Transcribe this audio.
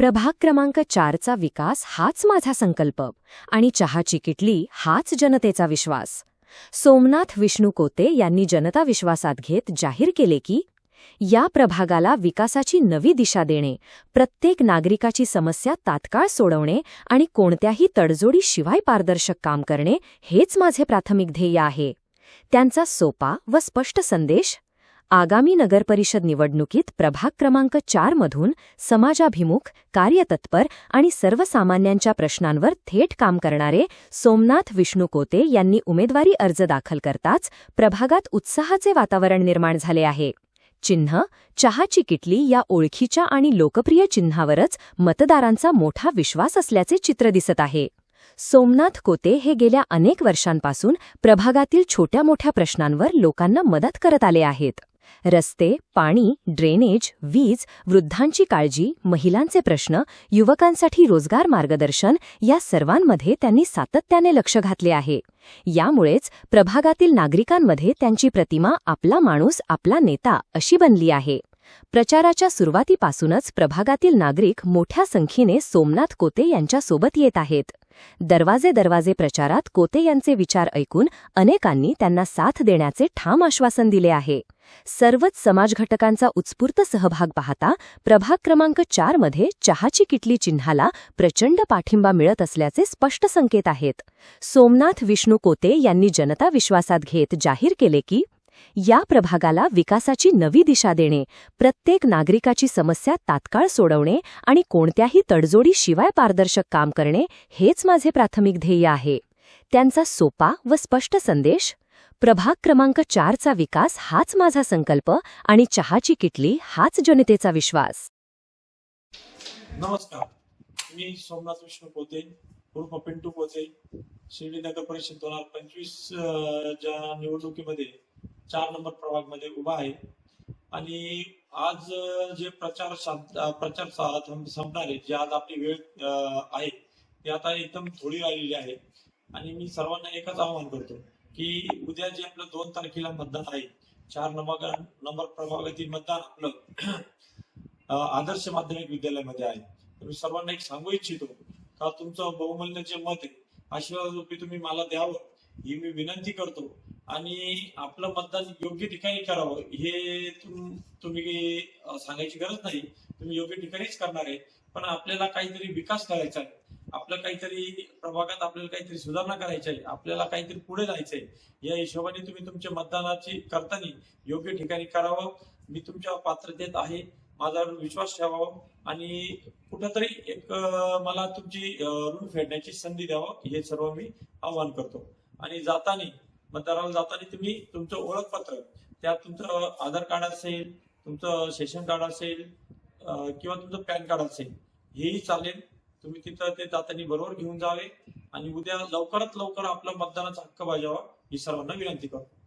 प्रभाग क्रमांक चारचा विकास हाच माझा संकल्प आणि चहाची किटली हाच जनतेचा विश्वास. सोमनाथ विष्णू कोते यांनी जनता विश्वासात घेत जाहीर केले की या प्रभागाला विकासाची नवी दिशा देणे प्रत्येक नागरिकाची समस्या तात्काळ सोडवणे आणि कोणत्याही तडजोडीशिवाय पारदर्शक काम करणे हेच माझे प्राथमिक ध्येय आहे. त्यांचा सोपा व स्पष्ट संदेश आगामी नगरपरिषद निवडणुकीत प्रभाग क्रमांक चारमधून समाजाभिमुख कार्यतत्पर आणि सर्वसामान्यांच्या प्रश्नांवर थेट काम करणारे सोमनाथ विष्णू कोते यांनी उमेदवारी अर्ज दाखल करताच प्रभागात उत्साहाचे वातावरण निर्माण झाले आहे. चिन्ह चहाची किटली या ओळखीच्या आणि लोकप्रिय चिन्हावरच मतदारांचा मोठा विश्वास असल्याचे चित्र दिसत आहे. सोमनाथ कोते हे गेल्या अनेक वर्षांपासून प्रभागातील छोट्या मोठ्या प्रश्नांवर लोकांना मदत करत आले आहेत. रस्ते पाणी ड्रेनेज वीज वृद्धांची काळजी महिलांचे प्रश्न युवकांसाठी रोजगार मार्गदर्शन या सर्वांमध्ये त्यांनी सातत्याने लक्ष घातले आहे. यामुळेच प्रभागातील नागरिकांमध्ये त्यांची प्रतिमा आपला माणूस आपला नेता अशी बनली आहे. प्रचाराच्या सुरुवातीपासूनच प्रभागातील नागरिक मोठ्या संख्येने सोमनाथ कोते यांच्यासोबत येत आहेत. दरवाजे दरवाजे प्रचारात कोते यांचे विचार ऐकून अनेकांनी त्यांना साथ देण्याचे ठाम आश्वासन दिले आहे. सर्वच समाजघटकांचा उत्स्फूर्त सहभाग पाहता प्रभाग क्रमांक चारमध्ये चहाची किटली चिन्हाला प्रचंड पाठिंबा मिळत असल्याचे स्पष्ट संकेत आहेत. सोमनाथ विष्णू कोते यांनी जनता विश्वासात घेत जाहीर केले की या प्रभागाला विकासाची नवी दिशा देणे प्रत्येक नागरिकाची समस्या तात्काळ सोडवणे आणि कोणत्याही तडजोडीशिवाय पारदर्शक काम करणे हेच माझे प्राथमिक ध्येय आहे. त्यांचा सोपा व स्पष्ट संदेश प्रभाग क्रमांक चारचा विकास हाच माझा संकल्प आणि चहाची किटली हाच जनतेचा विश्वास. नमस्कार. मी सोमनाथ विष्णू पोते पिंटू पोते. शिर्डी नगर परिषद दोन हजार पंचवीस च्या निवडणुकीमध्ये चार नंबर प्रभागमध्ये उभा आहे. आणि आज जे प्रचार प्रचार संपणार आहे जे आज आपली वेळ आहे ती आता एकदम थोडी राहिलेली आहे. आणि मी सर्वांना एकच आवाहन करतो की उद्या जे आपलं दोन तारखेला मतदान आहे चार नंबर नंबर प्रभागातील मतदान आपलं आदर्श माध्यमिक विद्यालयामध्ये आहे. तर मी सर्वांना एक सांगू इच्छितो का तुमचं बहुमूल्य जे मत आहे आशीर्वाद रूपी तुम्ही मला द्यावं ही मी विनंती करतो. आणि आपलं मतदान योग्य ठिकाणी करावं हे तुम- तुम्ही सांगायची गरज नाही. तुम्ही योग्य ठिकाणीच करणार आहे. पण आपल्याला काहीतरी विकास करायचा आहे. आपलं काहीतरी प्रभागात आपल्याला काहीतरी सुधारणा करायची आहे. आपल्याला काहीतरी पुढे जायचं आहे. या हिशोबाने तुम्ही तुमच्या मतदानाची करताना योग्य ठिकाणी करावं. मी तुमच्या पात्रतेत आहे. माझा विश्वास ठेवावा आणि कुठंतरी एक मला तुमची ऋण फेडण्याची संधी द्यावं हे सर्व मी आवाहन करतो. आणि जाताना मतदाराला जाताना तुम्ही तुमचं ओळखपत्र त्यात तुमचं आधार कार्ड असेल तुमचं सेशन कार्ड असेल किंवा तुमचं पॅन कार्ड असेल हेही चालेल. तुम्ही तिथं ते जाताना बरोबर घेऊन जावे आणि उद्या लवकरात लवकर आपला मतदानाचा हक्क बजावा ही सर्वांना विनंती करतो.